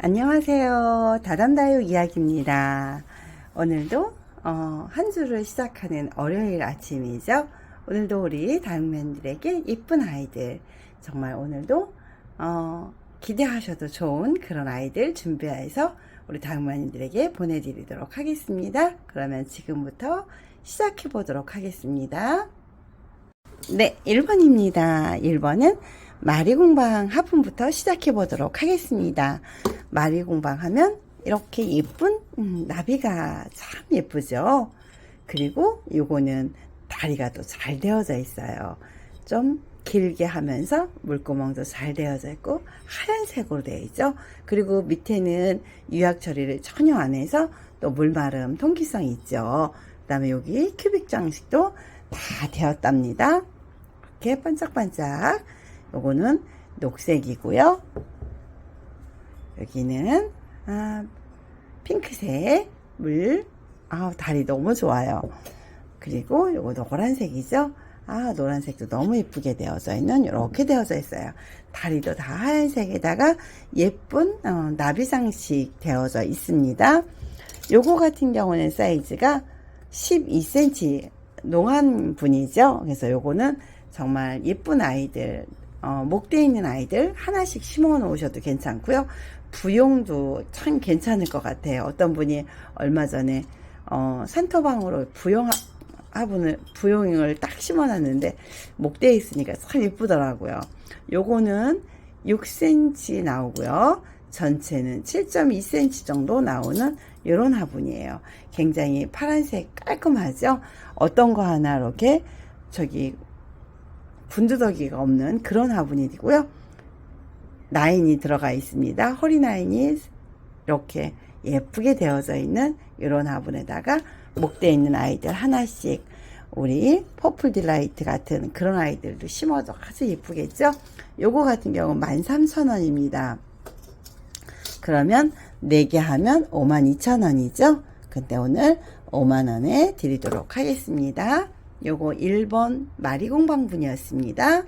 안녕하세요. 다담다육 이야기입니다. 오늘도 어, 한 주를 시작하는 월요일 아침이죠. 오늘도 우리 다육맨들에게 이쁜 아이들 정말 오늘도 어, 기대하셔도 좋은 그런 아이들 준비해서 우리 다육맨들에게 보내드리도록 하겠습니다. 그러면 지금부터 시작해 보도록 하겠습니다. 네, 1번입니다. 1번은 마리공방 하품부터 시작해 보도록 하겠습니다. 마리공방 하면 이렇게 예쁜 음, 나비가 참 예쁘죠. 그리고 요거는 다리가 또 잘 되어져 있어요. 좀 길게 하면서 물구멍도 잘 되어져 있고 하얀색으로 되어 있죠. 그리고 밑에는 유약 처리를 전혀 안 해서 또 물마름 통기성이 있죠. 그 다음에 여기 큐빅 장식도 다 되었답니다. 이렇게 반짝반짝. 요거는 녹색이고요. 여기는 아, 핑크색 물. 아, 다리 너무 좋아요. 그리고 요거 노란색이죠. 아, 노란색도 너무 예쁘게 되어져 있는 이렇게 되어져 있어요. 다리도 다 하얀색에다가 예쁜 어, 나비장식 되어져 있습니다. 요거 같은 경우는 사이즈가 12cm 농한 분이죠. 그래서 요거는 정말 예쁜 아이들 어, 목대 있는 아이들 하나씩 심어 놓으셔도 괜찮고요. 부용도 참 괜찮을 것 같아요. 어떤 분이 얼마 전에 어, 산토방으로 부용 화분을 부용을 딱 심어놨는데 목대에 있으니까 참 예쁘더라고요. 요거는 6cm 나오고요. 전체는 7.2cm 정도 나오는 이런 화분이에요. 굉장히 파란색 깔끔하죠. 어떤 거 하나 이렇게 저기 분두더기가 없는 그런 화분이고요. 라인이 들어가 있습니다. 허리 라인이 이렇게 예쁘게 되어져 있는 이런 화분에다가 목대에 있는 아이들 하나씩 우리 퍼플 딜라이트 같은 그런 아이들도 심어도 아주 예쁘겠죠? 요거 같은 경우는 13,000원입니다. 그러면 4개 하면 52,000원이죠? 근데 오늘 5만원에 드리도록 하겠습니다. 요거 1번 마리공방분이었습니다.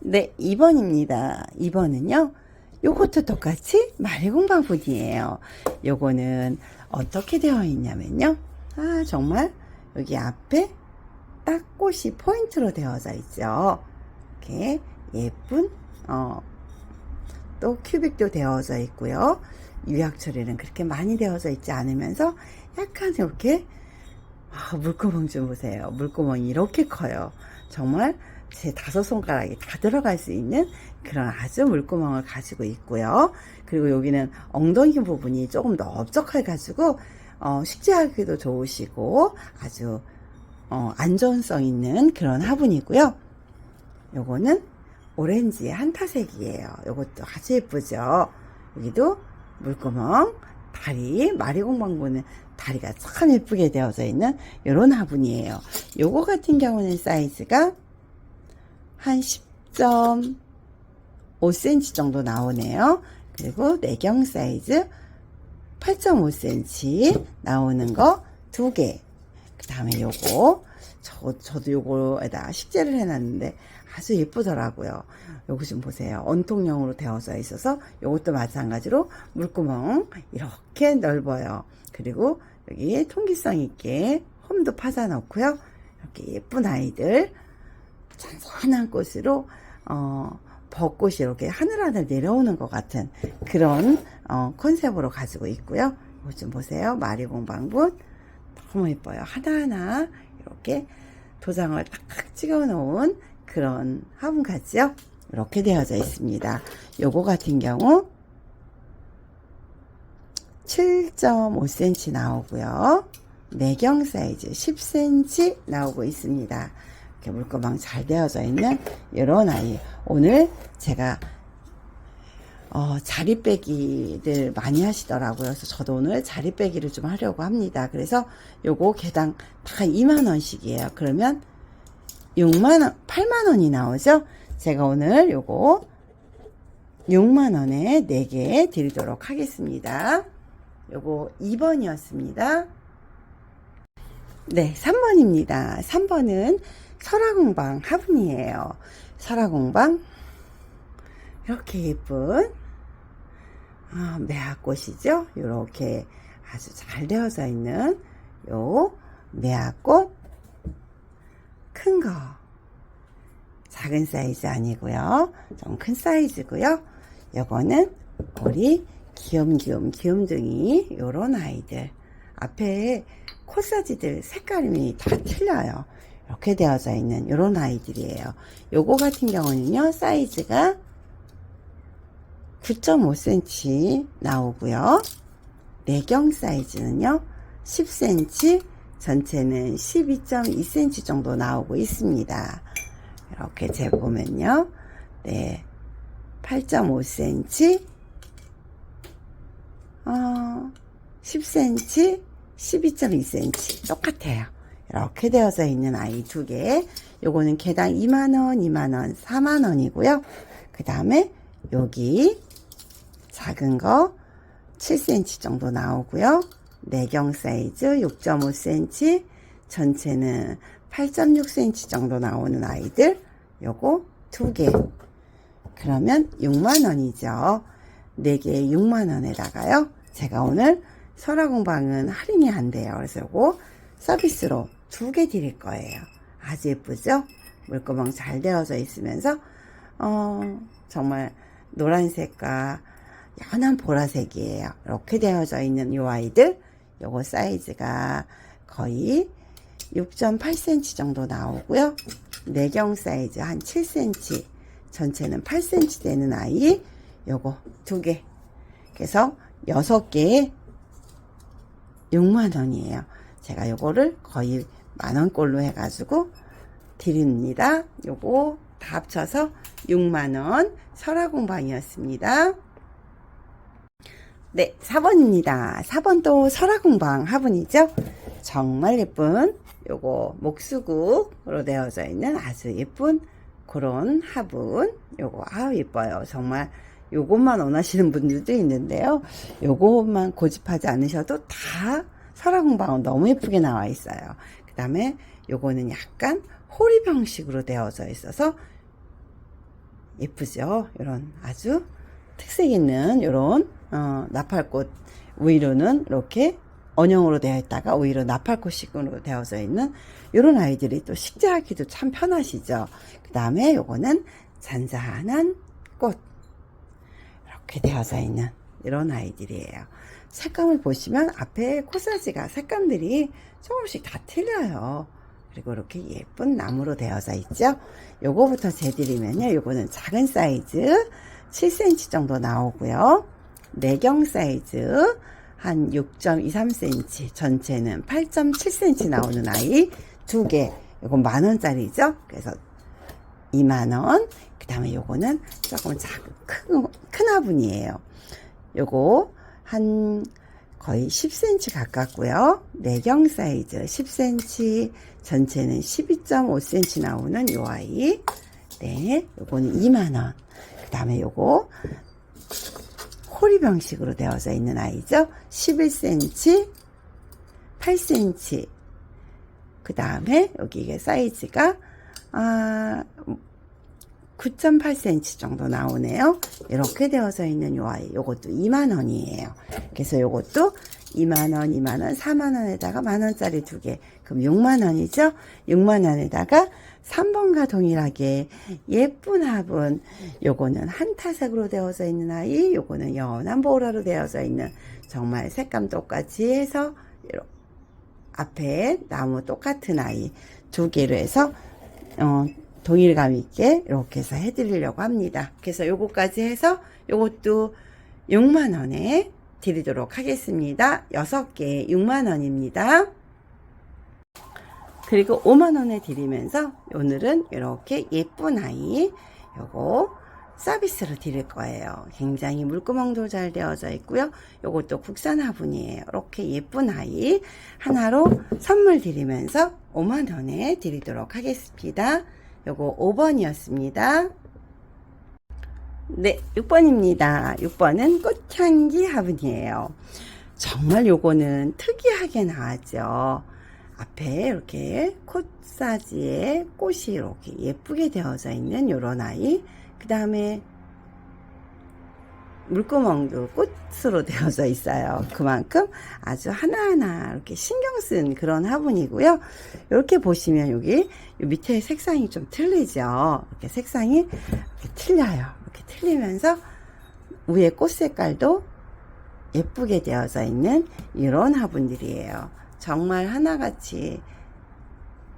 네, 2번입니다. 2번은요. 요것도 똑같이 마리공방분이에요. 요거는 어떻게 되어 있냐면요. 아, 정말 여기 앞에 딱 꽃이 포인트로 되어져 있죠. 이렇게 예쁜 어, 또 큐빅도 되어져 있고요. 유약 처리는 그렇게 많이 되어져 있지 않으면서 약간 이렇게 아, 물구멍 좀 보세요. 물구멍이 이렇게 커요. 정말 제 다섯 손가락이 다 들어갈 수 있는 그런 아주 물구멍을 가지고 있고요. 그리고 여기는 엉덩이 부분이 조금 넓적해 가지고 어, 식재하기도 좋으시고 아주 어, 안전성 있는 그런 화분이고요. 요거는 오렌지의 한타색이에요. 요것도 아주 예쁘죠. 여기도 물구멍, 다리, 마리공방구는 다리가 참 예쁘게 되어져 있는 이런 화분이에요. 요거 같은 경우는 사이즈가 한 10.5cm 정도 나오네요. 그리고 내경 사이즈 8.5cm 나오는 거 두 개. 그 다음에 요거 저, 저도 요거에다 식재를 해놨는데 아주 예쁘더라고요. 요거 좀 보세요. 원통형으로 되어져 있어서 요것도 마찬가지로 물구멍 이렇게 넓어요. 그리고 여기 통기성 있게 홈도 파자 넣고요. 이렇게 예쁜 아이들 잔잔한 꽃으로 어, 벚꽃이 이렇게 하늘하늘 내려오는 것 같은 그런 어, 컨셉으로 가지고 있고요. 이거 좀 보세요. 마리공방분 너무 예뻐요. 하나하나 이렇게 도장을 탁 찍어 놓은 그런 화분 같죠? 이렇게 되어져 있습니다. 요거 같은 경우 7.5cm 나오고요. 내경 사이즈 10cm 나오고 있습니다. 이렇게 물구멍 잘 되어져 있는 이런 아이. 오늘 제가 어, 자리 빼기를 많이 하시더라고요. 그래서 저도 오늘 자리 빼기를 좀 하려고 합니다. 그래서 요거 개당 다 2만원씩이에요. 그러면 6만원, 8만원이 나오죠? 제가 오늘 요거 6만원에 4개 드리도록 하겠습니다. 요거 2번이었습니다. 네, 3번입니다. 3번은 설화공방 화분이에요. 설화공방 이렇게 예쁜 아, 매화꽃이죠. 이렇게 아주 잘 되어져 있는 요 매화꽃 큰 거. 작은 사이즈 아니고요. 좀 큰 사이즈고요. 요거는 우리 귀염귀염 귀염둥이 요런 아이들 앞에 코사지들 색깔이 다 틀려요. 이렇게 되어져 있는 요런 아이들이에요. 요거 같은 경우는요. 사이즈가 9.5cm 나오고요. 내경 사이즈는요. 10cm, 전체는 12.2cm 정도 나오고 있습니다. 이렇게 재보면요. 네. 8.5cm, 어, 10cm, 12.2cm. 똑같아요. 이렇게 되어져 있는 아이 두 개. 요거는 개당 2만원, 2만원, 4만원이고요. 그 다음에 여기 작은 거 7cm 정도 나오고요. 내경 사이즈 6.5cm, 전체는 8.6cm 정도 나오는 아이들 요거 두 개. 그러면 6만원이죠. 4개에 6만원에다가요. 제가 오늘 설화공방은 할인이 안 돼요. 그래서 요거 서비스로 두 개 드릴 거예요. 아주 예쁘죠? 물구멍 잘 되어져 있으면서 어, 정말 노란색과 연한 보라색이에요. 이렇게 되어져 있는 이 아이들 요거 사이즈가 거의 6.8cm 정도 나오고요. 내경 사이즈 한 7cm 전체는 8cm 되는 아이 요거 두 개. 그래서 여섯 개에 6만 원이에요. 제가 요거를 거의 만 원꼴로 해가지고 드립니다. 요거 다 합쳐서 6만 원 설화공방이었습니다. 네, 4번입니다. 4번도 설화공방 화분이죠. 정말 예쁜 요거 목수국으로 되어져 있는 아주 예쁜 그런 화분. 요거 아우 예뻐요. 정말 요것만 원하시는 분들도 있는데요. 요것만 고집하지 않으셔도 다 설화공방은 너무 예쁘게 나와 있어요. 그 다음에 요거는 약간 호리 방식으로 되어져 있어서 예쁘죠? 이런 아주 특색 있는 이런 어, 나팔꽃 위로는 이렇게 언형으로 되어 있다가 오히려 나팔꽃식으로 되어져 있는 이런 아이들이 또 식재하기도 참 편하시죠. 그 다음에 요거는 잔잔한 꽃 이렇게 되어져 있는 이런 아이들이에요. 색감을 보시면 앞에 코사지가 색감들이 조금씩 다 틀려요. 그리고 이렇게 예쁜 나무로 되어져 있죠. 요거부터 재드리면요. 요거는 작은 사이즈 7cm 정도 나오고요. 내경 사이즈 한 6.23cm 전체는 8.7cm 나오는 아이 두 개. 요건 만원짜리죠. 그래서 2만원. 그 다음에 요거는 조금 작은 큰, 큰 화분이에요. 요거 한 거의 10cm 가깝고요. 내경 사이즈 10cm, 전체는 12.5cm 나오는 요 아이. 네, 요거는 2만원. 그 다음에 요거 호리 방식으로 되어져 있는 아이죠. 11cm, 8cm. 그 다음에 여기 이게 사이즈가 아, 9.8cm 정도 나오네요. 이렇게 되어져 있는 요 아이. 요것도 2만원이에요. 그래서 요것도 2만원, 2만원, 4만원에다가 만원짜리 두 개. 그럼 6만원이죠? 6만원에다가 3번과 동일하게 예쁜 화분. 요거는 한타색으로 되어져 있는 아이. 요거는 연한 보라로 되어져 있는 정말 색감 똑같이 해서 앞에 나무 똑같은 아이 두 개로 해서 어, 동일감 있게 이렇게 해서 해드리려고 합니다. 그래서 요거까지 해서 요것도 6만원에 드리도록 하겠습니다. 6개 6만원입니다. 그리고 5만원에 드리면서 오늘은 이렇게 예쁜 아이 요거 서비스로 드릴 거예요. 굉장히 물구멍도 잘 되어져 있고요. 요것도 국산 화분이에요. 이렇게 예쁜 아이 하나로 선물 드리면서 5만원에 드리도록 하겠습니다. 요거 5번이었습니다. 네, 6번입니다. 6번은 꽃향기 화분이에요. 정말 요거는 특이하게 나왔죠. 앞에 이렇게 코사지에 꽃이 이렇게 예쁘게 되어져 있는 요런 아이. 그 다음에 물구멍도 꽃으로 되어져 있어요. 그만큼 아주 하나하나 이렇게 신경 쓴 그런 화분이고요. 이렇게 보시면 여기 요 밑에 색상이 좀 틀리죠. 이렇게 색상이 이렇게 틀려요. 이렇게 틀리면서 위에 꽃 색깔도 예쁘게 되어져 있는 이런 화분들이에요. 정말 하나같이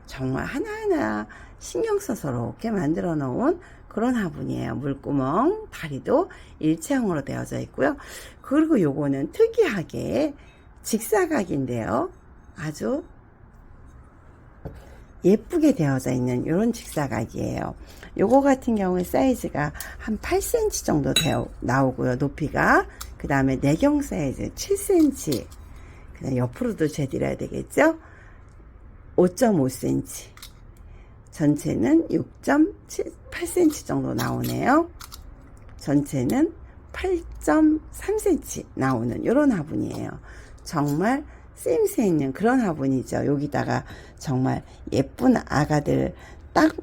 정말 하나하나 신경 써서 이렇게 만들어 놓은 그런 화분이에요. 물구멍, 다리도 일체형으로 되어져 있고요. 그리고 요거는 특이하게 직사각인데요. 아주 예쁘게 되어져 있는 이런 직사각이에요. 요거 같은 경우에 사이즈가 한 8cm 정도 되어 나오고요. 높이가. 그 다음에 내경 사이즈 7cm. 그다음 옆으로도 재드려야 되겠죠? 5.5cm. 전체는 6.8cm 정도 나오네요. 전체는 8.3cm 나오는 이런 화분이에요. 정말 쓰임새 있는 그런 화분이죠. 여기다가 정말 예쁜 아가들 딱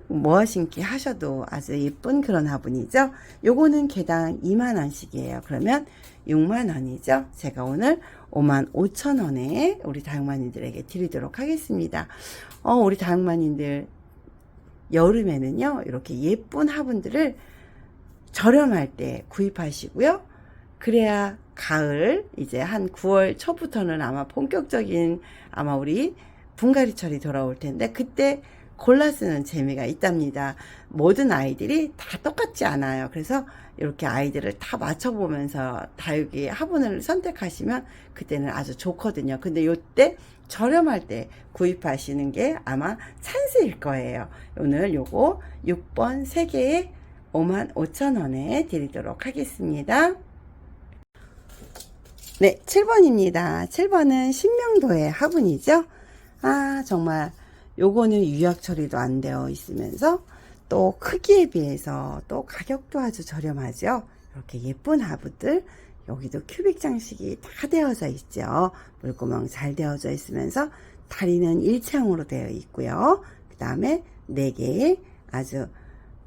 심기 하셔도 아주 예쁜 그런 화분이죠. 요거는 개당 2만원씩이에요. 그러면 6만원이죠. 제가 오늘 5만 5천 원에 우리 다육마님들에게 드리도록 하겠습니다. 어, 우리 다육마님들 여름에는요, 이렇게 예쁜 화분들을 저렴할 때 구입하시고요. 그래야 가을, 이제 한 9월 초부터는 아마 본격적인 아마 우리 분갈이철이 돌아올 텐데, 그때 골라 쓰는 재미가 있답니다. 모든 아이들이 다 똑같지 않아요. 그래서 이렇게 아이들을 다 맞춰보면서 다육이 화분을 선택하시면 그때는 아주 좋거든요. 근데 요때 저렴할 때 구입하시는 게 아마 찬스일 거예요. 오늘 요거 6번 3개에 5만 5천 원에 드리도록 하겠습니다. 네, 7번입니다. 7번은 신명도의 화분이죠. 아, 정말 요거는 유약 처리도 안 되어 있으면서 또 크기에 비해서 또 가격도 아주 저렴하죠. 이렇게 예쁜 화분들 여기도 큐빅 장식이 다 되어져 있죠. 물구멍 잘 되어져 있으면서 다리는 일체형으로 되어 있고요. 그 다음에 4개의 아주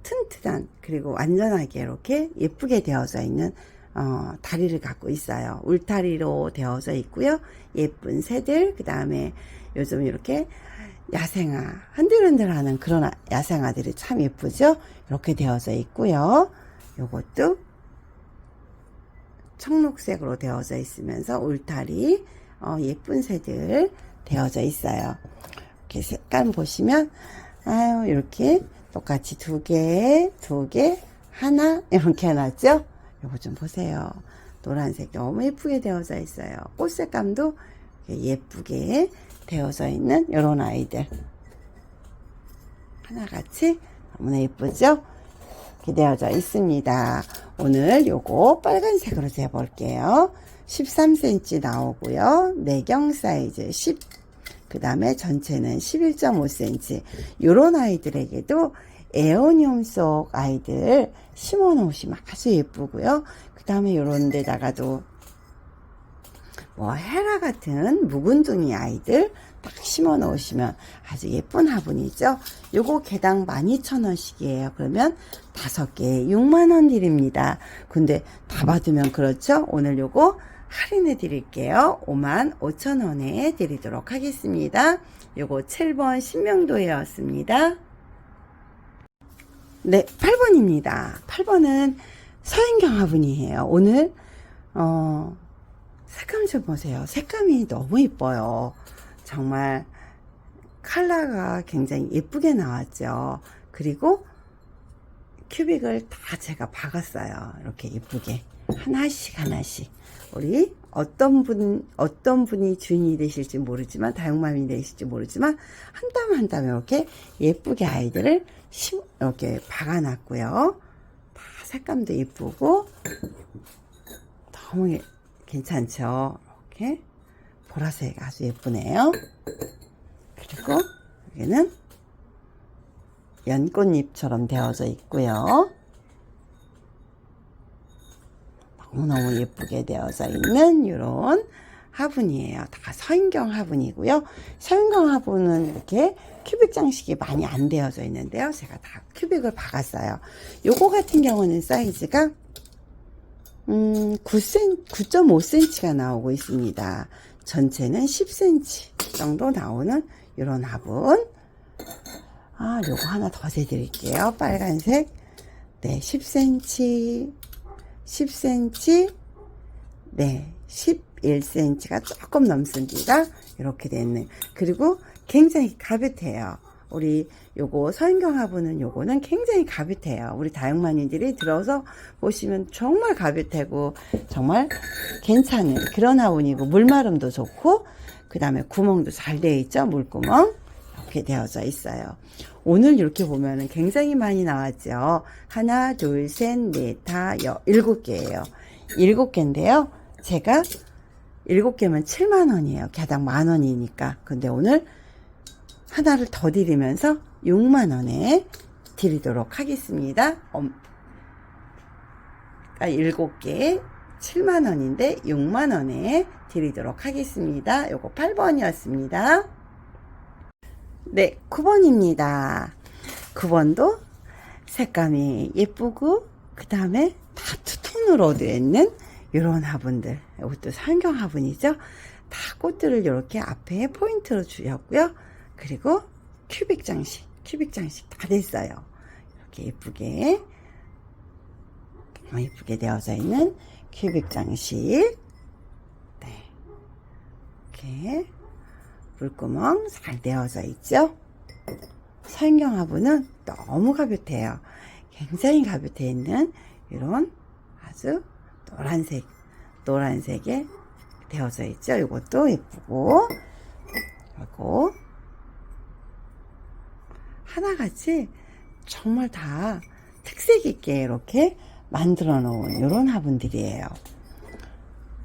튼튼한 그리고 완전하게 이렇게 예쁘게 되어져 있는 어, 다리를 갖고 있어요. 울타리로 되어져 있고요. 예쁜 새들 그 다음에 요즘 이렇게 야생아 흔들흔들하는 그런 야생아들이 참 예쁘죠. 이렇게 되어져 있고요. 요것도 청록색으로 되어져 있으면서 울타리 어, 예쁜 새들 되어져 있어요. 이렇게 색감 보시면 아유 이렇게 똑같이 두 개, 두 개, 하나 이렇게 해놨죠. 요거 좀 보세요. 노란색 너무 예쁘게 되어져 있어요. 꽃 색감도 예쁘게 되어져 있는 이런 아이들 하나같이 너무나 예쁘죠? 이렇게 되어져 있습니다. 오늘 요거 빨간색으로 재볼게요. 13cm 나오고요. 내경 사이즈 10, 그 다음에 전체는 11.5cm. 요런 아이들에게도 에어니움 속 아이들 심어 놓으시면 아주 예쁘고요. 그 다음에 요런 데다가도 뭐 헤라 같은 묵은둥이 아이들 딱 심어 놓으시면 아주 예쁜 화분이죠. 요거 개당 12,000원씩이에요. 그러면 다섯 개에 6만원 드립니다. 근데 다 받으면 그렇죠? 오늘 요거 할인해 드릴게요. 5만 5천원에 드리도록 하겠습니다. 요거 7번 신명도였습니다. 네, 8번입니다. 8번은 서인경 화분이에요. 오늘, 어, 색감 좀 보세요. 색감이 너무 이뻐요. 정말 컬러가 굉장히 예쁘게 나왔죠. 그리고 큐빅을 다 제가 박았어요. 이렇게 예쁘게. 하나씩 하나씩. 우리 어떤 분, 어떤 분이 주인이 되실지 모르지만, 다육맘이 되실지 모르지만, 한 땀 한 땀 이렇게 예쁘게 아이들을 심, 이렇게 박아놨고요. 다 색감도 예쁘고, 너무 예- 괜찮죠? 이렇게. 보라색 아주 예쁘네요. 그리고 여기는 연꽃잎처럼 되어져 있고요. 너무너무 예쁘게 되어져 있는 이런 화분이에요. 다 서인경 화분이고요. 서인경 화분은 이렇게 큐빅 장식이 많이 안 되어져 있는데요. 제가 다 큐빅을 박았어요. 요거 같은 경우는 사이즈가 음, 9cm, 9.5cm가 나오고 있습니다. 전체는 10cm 정도 나오는 이런 화분. 아, 요거 하나 더 재드릴게요. 빨간색. 네, 10cm, 10cm, 네, 11cm가 조금 넘습니다. 이렇게 됐네. 그리고 굉장히 가볍해요. 우리 요거 서인경 화분은 요거는 굉장히 가볍해요. 우리 다육마니들이 들어서 보시면 정말 가볍고 정말 괜찮은 그런 화분이고 물마름도 좋고 그 다음에 구멍도 잘 되어 있죠. 물구멍 이렇게 되어져 있어요. 오늘 이렇게 보면은 굉장히 많이 나왔죠. 하나, 둘, 셋, 넷, 다, 여, 일곱 개예요. 일곱 개인데요. 제가 일곱 개면 7만 원이에요. 개당 만 원이니까. 근데 오늘 하나를 더 드리면서 6만 원에 드리도록 하겠습니다. 엄, 아, 일곱 개 7만 원인데 6만 원에 드리도록 하겠습니다. 요거 8번이었습니다. 네, 9번입니다. 9번도 색감이 예쁘고 그 다음에 다 투톤으로 되어 있는 이런 화분들 이것도 상경 화분이죠 다 꽃들을 이렇게 앞에 포인트로 주셨고요 그리고 큐빅 장식 큐빅 장식 다 됐어요. 이렇게 예쁘게 예쁘게 되어져 있는 큐빅 장식. 네. 이렇게 물구멍 잘 되어져 있죠? 서인경 화분은 너무 가볍대요. 굉장히 가볍게 있는 이런 아주 노란색, 노란색에 되어져 있죠. 이것도 예쁘고, 그리고 하나같이 정말 다 특색 있게 이렇게 만들어 놓은 이런 화분들이에요.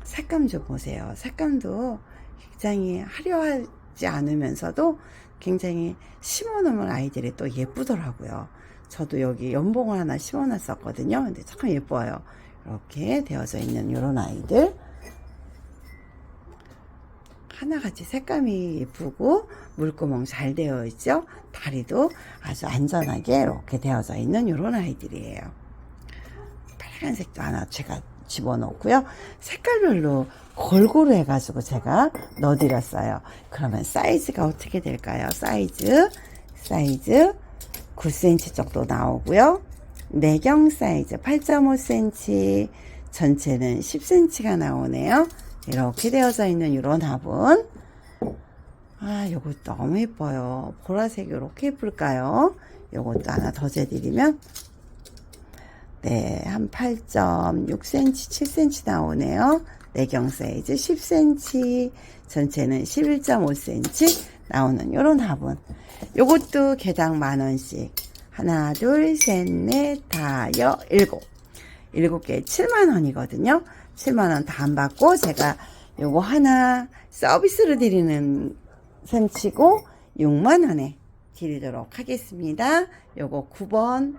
색감 좀 보세요. 색감도 굉장히 화려하지 않으면서도 굉장히 심어놓으면 아이들이 또 예쁘더라고요. 저도 여기 연봉을 하나 심어놨었거든요. 근데 참 예뻐요. 이렇게 되어져 있는 이런 아이들. 하나같이 색감이 예쁘고 물구멍 잘 되어 있죠. 다리도 아주 안전하게 이렇게 되어져 있는 이런 아이들이에요. 빨간색도 하나 제가 집어넣고요. 색깔별로 골고루 해가지고 제가 넣어드렸어요. 그러면 사이즈가 어떻게 될까요? 사이즈, 사이즈 9cm 정도 나오고요. 내경 사이즈 8.5cm, 전체는 10cm가 나오네요. 이렇게 되어져 있는 이런 화분. 아, 요거 너무 예뻐요. 보라색 이렇게 예쁠까요? 요것도 하나 더 재드리면 네, 한 8.6cm, 7cm 나오네요. 내경 사이즈 10cm, 전체는 11.5cm 나오는 요런 화분. 요것도 개당 만원씩. 하나, 둘, 셋, 넷, 다, 여, 일곱. 일곱 개에 7만원이거든요. 7만원 다 안 받고 제가 요거 하나 서비스로 드리는 셈치고 6만원에 드리도록 하겠습니다. 요거 9번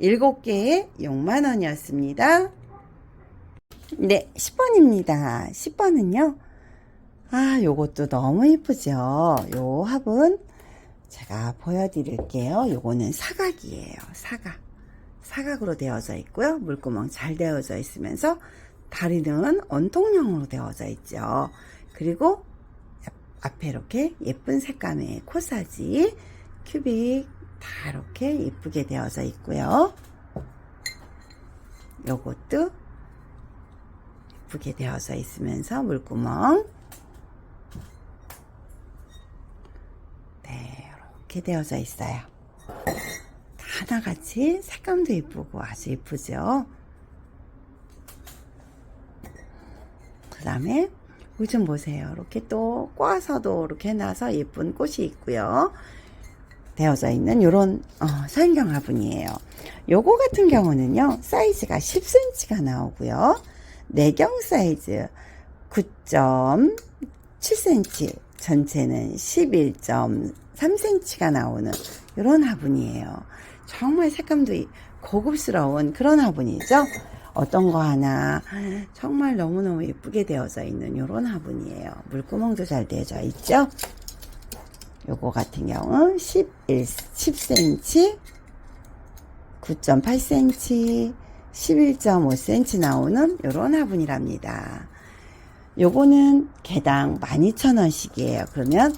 7개에 6만원이었습니다. 네, 10번입니다. 10번은요. 아, 요것도 너무 이쁘죠? 요 화분 제가 보여드릴게요. 요거는 사각이에요. 사각. 사각으로 되어져 있고요. 물구멍 잘 되어져 있으면서 다리는 원통형으로 되어져 있죠. 그리고 앞에 이렇게 예쁜 색감의 코사지, 큐빅 다 이렇게 예쁘게 되어져 있고요. 요것도 예쁘게 되어져 있으면서 물구멍 네, 이렇게 되어져 있어요. 하나같이 색감도 예쁘고 아주 예쁘죠? 그 다음에 요즘 보세요. 이렇게 또 꼬아서도 이렇게 해놔서 예쁜 꽃이 있고요. 되어져 있는 요런 어, 서인경 화분이에요. 요거 같은 경우는요. 사이즈가 10cm가 나오고요. 내경 사이즈 9.7cm 전체는 11.3cm가 나오는 이런 화분이에요. 정말 색감도 고급스러운 그런 화분이죠. 어떤 거 하나 정말 너무너무 예쁘게 되어져 있는 요런 화분이에요. 물구멍도 잘 되어져 있죠? 요거 같은 경우 11, 10cm, 9.8cm, 11.5cm 나오는 요런 화분이랍니다. 요거는 개당 12,000원씩이에요. 그러면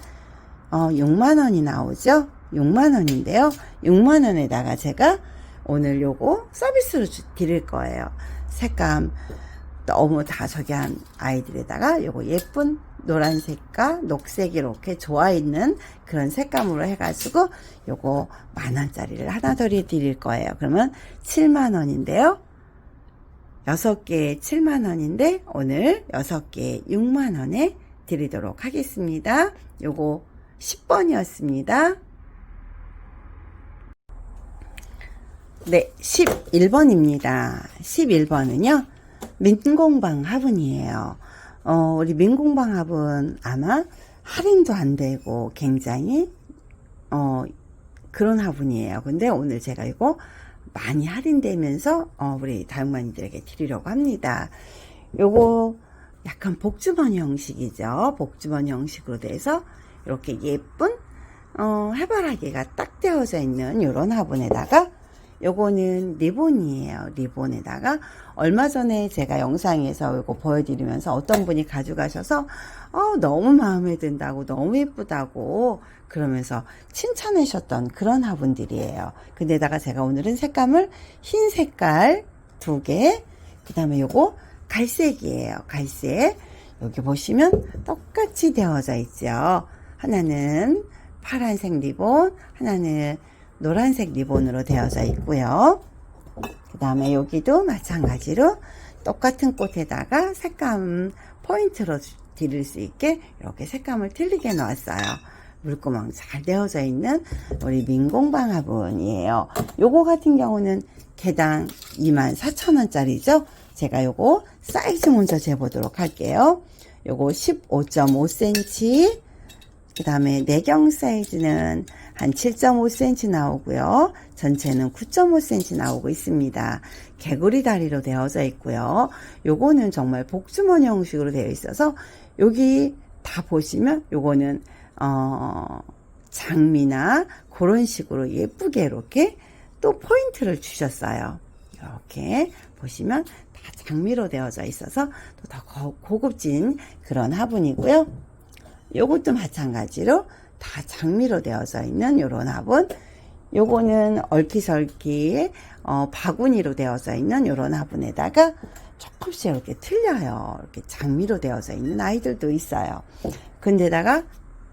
어, 6만원이 나오죠? 6만원인데요. 6만원에다가 제가 오늘 요거 서비스로 주- 드릴 거예요. 색감 너무 다 저기 한 아이들에다가 요거 예쁜 노란색과 녹색 이렇게 좋아 있는 그런 색감으로 해가지고 요거 만원짜리를 하나 더 드릴 거예요. 그러면 7만원인데요. 6개에 7만원인데 오늘 6개에 6만원에 드리도록 하겠습니다. 요거 10번이었습니다. 네, 11번입니다. 11번은요, 민공방 화분이에요. 어, 우리 민공방 화분 아마 할인도 안 되고 굉장히, 어, 그런 화분이에요. 근데 오늘 제가 이거 많이 할인되면서, 어, 우리 다육마니들에게 드리려고 합니다. 요거 약간 복주머니 형식이죠. 복주머니 형식으로 돼서 이렇게 예쁜, 어, 해바라기가 딱 되어져 있는 이런 화분에다가 요거는 리본이에요. 리본에다가 얼마 전에 제가 영상에서 이거 보여드리면서 어떤 분이 가져가셔서 어, 너무 마음에 든다고 너무 예쁘다고 그러면서 칭찬하셨던 그런 화분들이에요. 근데다가 제가 오늘은 색감을 흰 색깔 두 개, 그 다음에 요거 갈색이에요. 갈색. 여기 보시면 똑같이 되어져 있죠. 하나는 파란색 리본, 하나는 노란색 리본으로 되어져 있고요. 그 다음에 여기도 마찬가지로 똑같은 꽃에다가 색감 포인트로 주- 드릴 수 있게 이렇게 색감을 틀리게 넣었어요. 물구멍 잘 되어져 있는 우리 민공방 화분이에요. 요거 같은 경우는 개당 24,000원짜리죠. 제가 요거 사이즈 먼저 재보도록 할게요. 요거 15.5cm, 그 다음에 내경 사이즈는 한 7.5cm 나오고요. 전체는 9.5cm 나오고 있습니다. 개구리 다리로 되어져 있고요. 요거는 정말 복주머니 형식으로 되어 있어서 여기 다 보시면 요거는 어 장미나 그런 식으로 예쁘게 이렇게 또 포인트를 주셨어요. 이렇게 보시면 다 장미로 되어져 있어서 또 더 고급진 그런 화분이고요. 요것도 마찬가지로 다 장미로 되어져 있는 요런 화분. 요거는 얼키설키 어, 바구니로 되어져 있는 요런 화분에다가 조금씩 이렇게 틀려요. 이렇게 장미로 되어져 있는 아이들도 있어요. 근데다가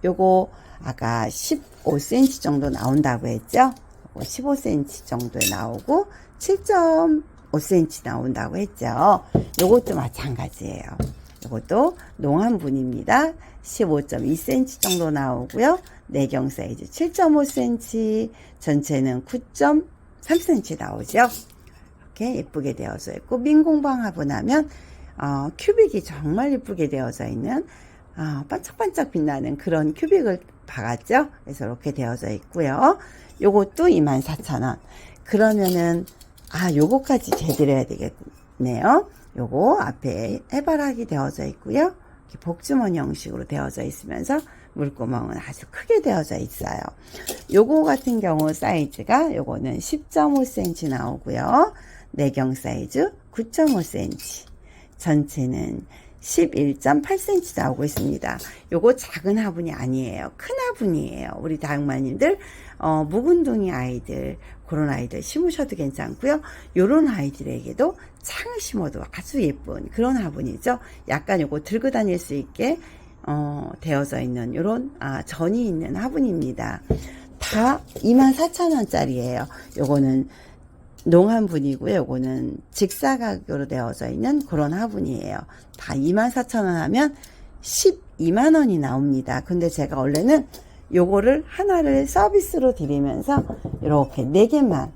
요거 아까 15cm 정도 나온다고 했죠? 요거 15cm 정도에 나오고 7.5cm 나온다고 했죠? 요것도 마찬가지예요. 이것도 농한분입니다. 15.2cm 정도 나오고요. 내경 사이즈 7.5cm, 전체는 9.3cm 나오죠. 이렇게 예쁘게 되어져 있고 민 공방 화분 하면 어, 큐빅이 정말 예쁘게 되어져 있는 어, 반짝반짝 빛나는 그런 큐빅을 박았죠. 그래서 이렇게 되어져 있고요. 요것도 24,000원. 그러면은 아 요거까지 재드려야 되겠네요. 요거 앞에 해바라기 되어져 있고요. 복주머니 형식으로 되어져 있으면서 물구멍은 아주 크게 되어져 있어요. 요거 같은 경우 사이즈가 요거는 10.5cm 나오고요. 내경 사이즈 9.5cm. 전체는 11.8cm 나오고 있습니다. 요거 작은 화분이 아니에요. 큰 화분이에요. 우리 다육마님들, 어, 묵은둥이 아이들, 그런 아이들 심으셔도 괜찮고요. 요런 아이들에게도 창을 심어도 아주 예쁜 그런 화분이죠. 약간 요거 들고 다닐 수 있게, 어, 되어져 있는 요런, 아, 전이 있는 화분입니다. 다 24,000원짜리예요. 요거는 농한분이고요. 요거는 직사각으로 되어져 있는 그런 화분이에요. 다 24,000원 하면 12만원이 나옵니다. 근데 제가 원래는 요거를 하나를 서비스로 드리면서 이렇게 4개만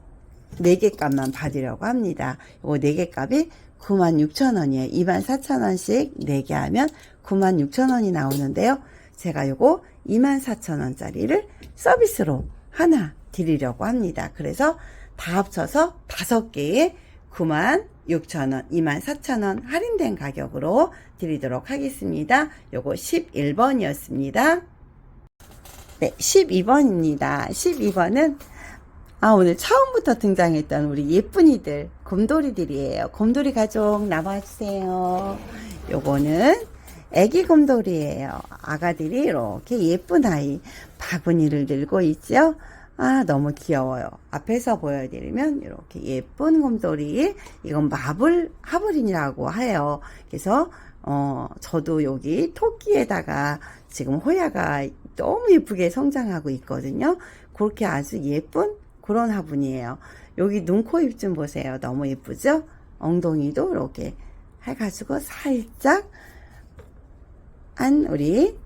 4개 값만 받으려고 합니다. 요거 4개 값이 96,000원이에요. 24,000원씩 4개 하면 96,000원이 나오는데요. 제가 요거 24,000원짜리를 서비스로 하나 드리려고 합니다. 그래서 다 합쳐서 5개에 9만 6,000원, 24,000원 할인된 가격으로 드리도록 하겠습니다. 요거 11번이었습니다. 네, 12번입니다. 12번은 아, 오늘 처음부터 등장했던 우리 예쁜이들, 곰돌이들이에요. 곰돌이 가족 나와주세요. 요거는 애기 곰돌이에요. 아가들이 이렇게 예쁜 아이, 바구니를 들고 있죠? 아, 너무 귀여워요. 앞에서 보여드리면 이렇게 예쁜 곰돌이, 이건 마블 하브린이라고 해요. 그래서, 어, 저도 여기 토끼에다가 지금 호야가 너무 예쁘게 성장하고 있거든요. 그렇게 아주 예쁜 그런 화분이에요. 여기 눈, 코, 입 좀 보세요. 너무 예쁘죠? 엉덩이도 이렇게 해가지고 살짝 한 우리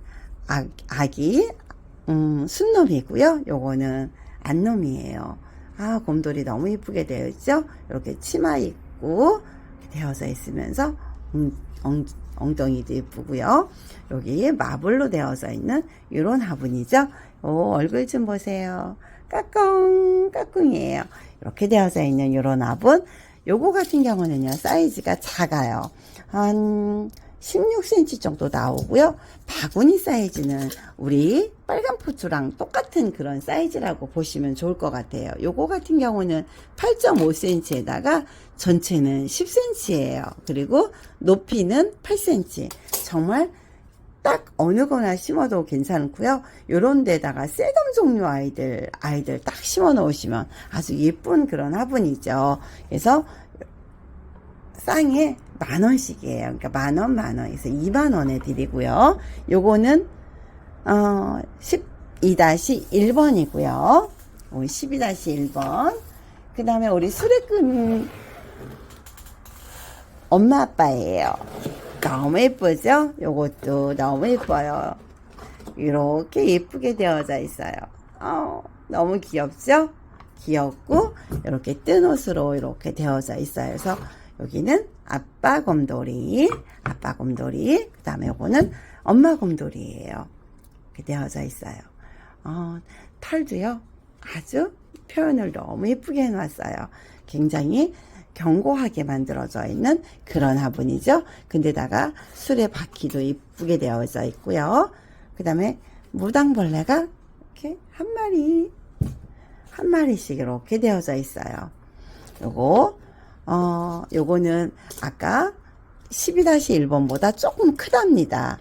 아, 아기 음, 순놈이고요. 요거는 안놈이에요. 아, 곰돌이 너무 예쁘게 되어 있죠? 이렇게 치마 입고 되어져 있으면서 음, 엉, 엉덩이도 예쁘고요. 여기 마블로 되어져 있는 이런 화분이죠. 오, 얼굴 좀 보세요. 까꿍, 까꿍이에요. 이렇게 되어져 있는 이런 화분. 요거 같은 경우는요, 사이즈가 작아요. 한 16cm 정도 나오고요. 바구니 사이즈는 우리 빨간 포츠랑 똑같은 그런 사이즈라고 보시면 좋을 것 같아요. 요거 같은 경우는 8.5cm에다가 전체는 10cm예요. 그리고 높이는 8cm. 정말 딱 어느 거나 심어도 괜찮고요. 요런 데다가 쇠덤 종류 아이들, 아이들 딱 심어 놓으시면 아주 예쁜 그런 화분이죠. 그래서 쌍에 만 원씩이에요. 그러니까 만 원, 만 원. 그래서 2만 원에 드리고요. 요거는, 어, 12-1번이고요. 12-1번. 그 다음에 우리 수레끈 엄마 아빠예요. 너무 예쁘죠? 요것도 너무 예뻐요. 이렇게 예쁘게 되어져 있어요. 어, 너무 귀엽죠? 귀엽고, 이렇게 뜬 옷으로 이렇게 되어져 있어요. 그래서 여기는 아빠 곰돌이, 아빠 곰돌이, 그 다음에 요거는 엄마 곰돌이에요. 이렇게 되어져 있어요. 어, 털도요, 아주 표현을 너무 예쁘게 해놨어요. 굉장히 견고하게 만들어져 있는 그런 화분이죠. 근데다가 술의 바퀴도 이쁘게 되어져 있고요. 그 다음에 무당벌레가 이렇게 한 마리, 한 마리씩 이렇게 되어져 있어요. 요거, 어, 요거는 아까 12-1번보다 조금 크답니다.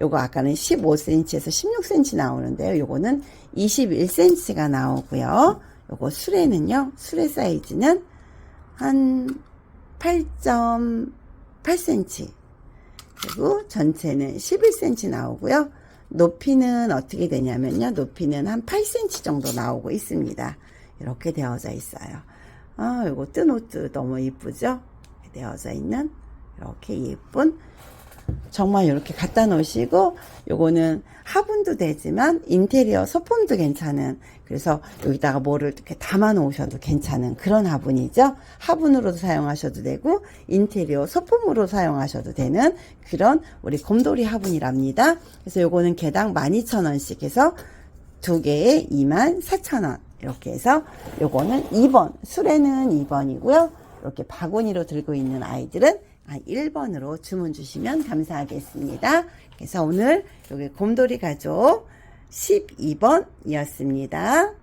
요거 아까는 15cm에서 16cm 나오는데요. 요거는 21cm가 나오고요. 요거 수레는요. 수레 사이즈는 한 8.8cm 그리고 전체는 11cm 나오고요. 높이는 어떻게 되냐면요. 높이는 한 8cm 정도 나오고 있습니다. 이렇게 되어져 있어요. 아, 요거 뜬 옷도 너무 이쁘죠? 되어져 있는 이렇게 예쁜 정말 이렇게 갖다 놓으시고 요거는 화분도 되지만 인테리어 소품도 괜찮은 그래서 여기다가 뭐를 이렇게 담아 놓으셔도 괜찮은 그런 화분이죠? 화분으로도 사용하셔도 되고 인테리어 소품으로 사용하셔도 되는 그런 우리 곰돌이 화분이랍니다. 그래서 요거는 개당 12,000원씩 해서 두 개에 24,000원 이렇게 해서 요거는 2번 수레는 2번이고요 이렇게 바구니로 들고 있는 아이들은 아, 1번으로 주문 주시면 감사하겠습니다. 그래서 오늘 여기 곰돌이 가족 12번이었습니다.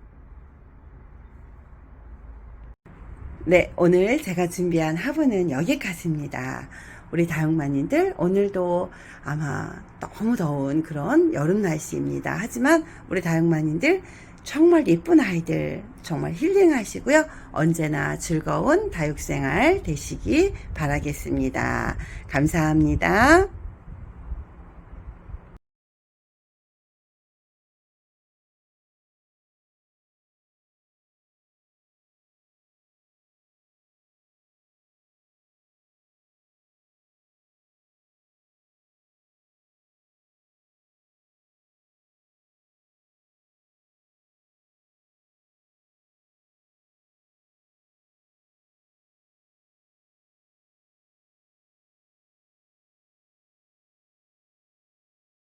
네, 오늘 제가 준비한 화분은 여기까지입니다. 우리 다육마님들 오늘도 아마 너무 더운 그런 여름 날씨입니다. 하지만 우리 다육마님들 정말 예쁜 아이들 정말 힐링하시고요. 언제나 즐거운 다육생활 되시기 바라겠습니다. 감사합니다.